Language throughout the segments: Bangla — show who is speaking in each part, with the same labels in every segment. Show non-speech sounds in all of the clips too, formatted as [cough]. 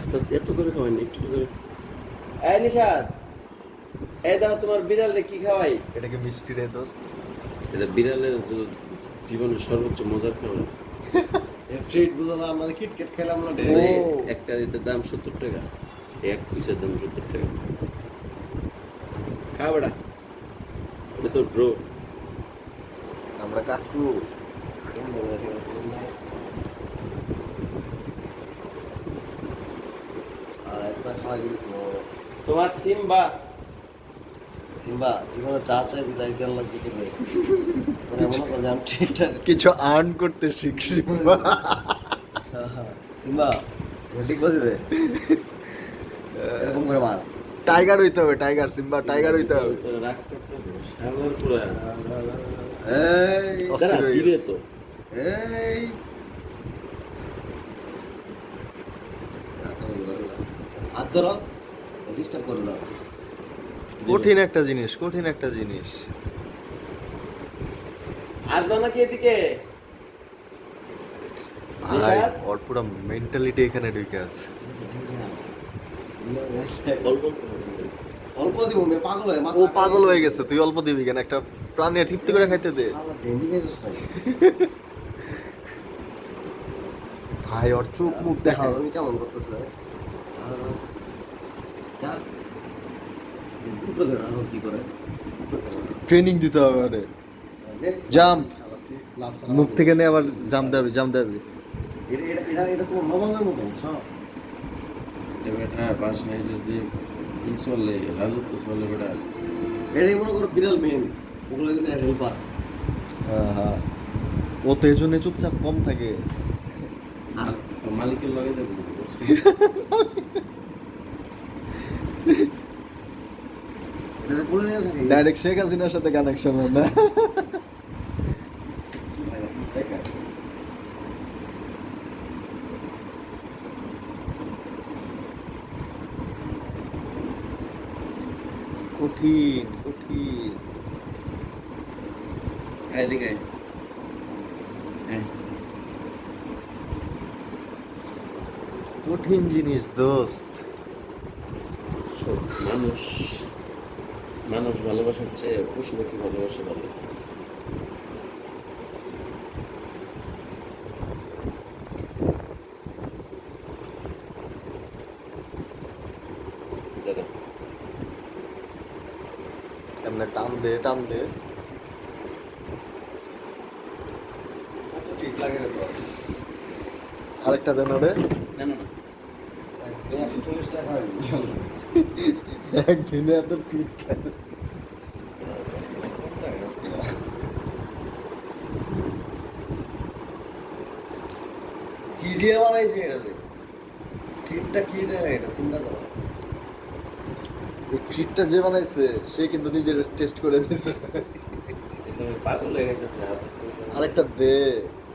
Speaker 1: আস্তে আস্তে এত করে খাওয়াই না একটু করে। এই নিশাদ এই দাও তোমার বিড়ালে কি খাওয়াই?
Speaker 2: এটাকে মিষ্টি রে দোস্ত।
Speaker 1: এটা বিড়ালের জীবনের সর্বোচ্চ মজার খাবার। [laughs]
Speaker 3: ট্রিট বুঝো না আমরা কিটকেট খেলাম না
Speaker 1: একটা এটার দাম সত্তর টাকা এক পিসের দাম সত্তর টাকা। খা এটা তোর ব্রো
Speaker 2: আমরা কাকু।
Speaker 3: তো
Speaker 1: তোমার সিম্বা?
Speaker 3: সিম্বা জীবনে চা চাই বিদায় দেওয়ার লাগবে কি ভাই। মানে মনে করে আমি ট্রিটটা
Speaker 2: কিছু আর্ন করতে শিখছি।
Speaker 3: সিম্বা। ঠিক বাজি দে এরকম করে মার।
Speaker 2: টাইগার হইতে হবে টাইগার সিম্বা টাইগার হইতে হবে।
Speaker 1: তোরা
Speaker 3: এই
Speaker 2: অস্থির হয়ে গেছে।
Speaker 3: এই হাত ধরো ডিস্টার্ব করে দাও।
Speaker 2: কঠিন একটা জিনিস কঠিন একটা জিনিস।
Speaker 1: আসবা নাকি এদিকে?
Speaker 2: ভাই ওর পুরো মেন্টালিটি এখানে ঢুকে আছে।
Speaker 1: অল্প
Speaker 3: অল্প দিব পাগল হয়ে
Speaker 2: ও পাগল হয়ে গেছে তুই অল্প দিবি কেন? একটা প্রাণী তৃপ্তি করে খাইতে দে। ভাই ওর চোখ মুখ দেখা
Speaker 3: তুমি কেমন করতেছে? দুটো ধরে রাখো কি করে।
Speaker 2: ট্রেনিং দিতে হবে ওরে Jump. মুখ থেকে নিয়ে আবার জাম দেবে জাম দেবে।
Speaker 3: এটা এটা এটা তোমার নবাবের মতো বুঝছ?
Speaker 1: বেটা বাসায় যে ই চলে রাজত্ব চলে বেটা।
Speaker 3: এটাই মনে করো বিড়াল মেন ওগুলো হেল্পার
Speaker 2: হ্যাঁ। ও তো এজন্য চুপচাপ কম থাকে।
Speaker 3: আর
Speaker 1: মালিকের লগে দেখো। [laughs]
Speaker 2: ডাইরেক্ট শেখ হাসিনার সাথে কানেকশন না। কঠিন কঠিন।
Speaker 1: এদিকে আয়। আয়।
Speaker 2: কঠিন জিনিস দোস্ত।
Speaker 1: মানুষ। মানুষ ভালোবাসার চেয়ে পশু পাখি ভালোবাসা ভালো।
Speaker 2: এমনি টান দে টান দে।
Speaker 3: ঠিক লাগে না
Speaker 2: আরেকটা দেন ওরে।
Speaker 1: না। না না
Speaker 3: চল্লিশ টাকা। [laughs]
Speaker 2: একদিনে এত টুইট কেন?
Speaker 3: কি দিয়ে বানাইছে এটাতে ট্রিটটা কি এটা চিন্তা করো।
Speaker 2: এই ট্রিটটা যে বানাইছে সে কিন্তু নিজের টেস্ট করে দিয়েছে।
Speaker 1: পাগল হয়ে গেছে
Speaker 2: আরেকটা দে।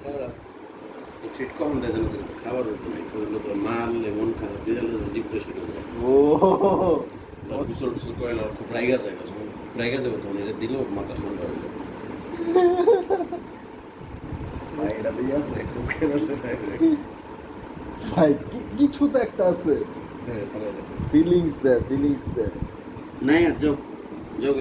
Speaker 1: এই ট্রিট কখন দেয় জানো খাবার হতো না একটু হলো তো মারলে মন খারাপ বিড়ালে ডিপ্রেশন হয়ে যায়
Speaker 2: ও।
Speaker 1: গুসল টুসল করে খুব রাইগা যায় যখন রাইগা যাবে তখন এটা দিলেও মাথা ঠান্ডা হয়ে যাবে।
Speaker 3: ভাই দিয়ে
Speaker 2: কিছু তো একটা আছে।
Speaker 1: হ্যাঁ
Speaker 2: ফিলিংস দে ফিলিংস দে
Speaker 1: নাই আর যোগ যোগ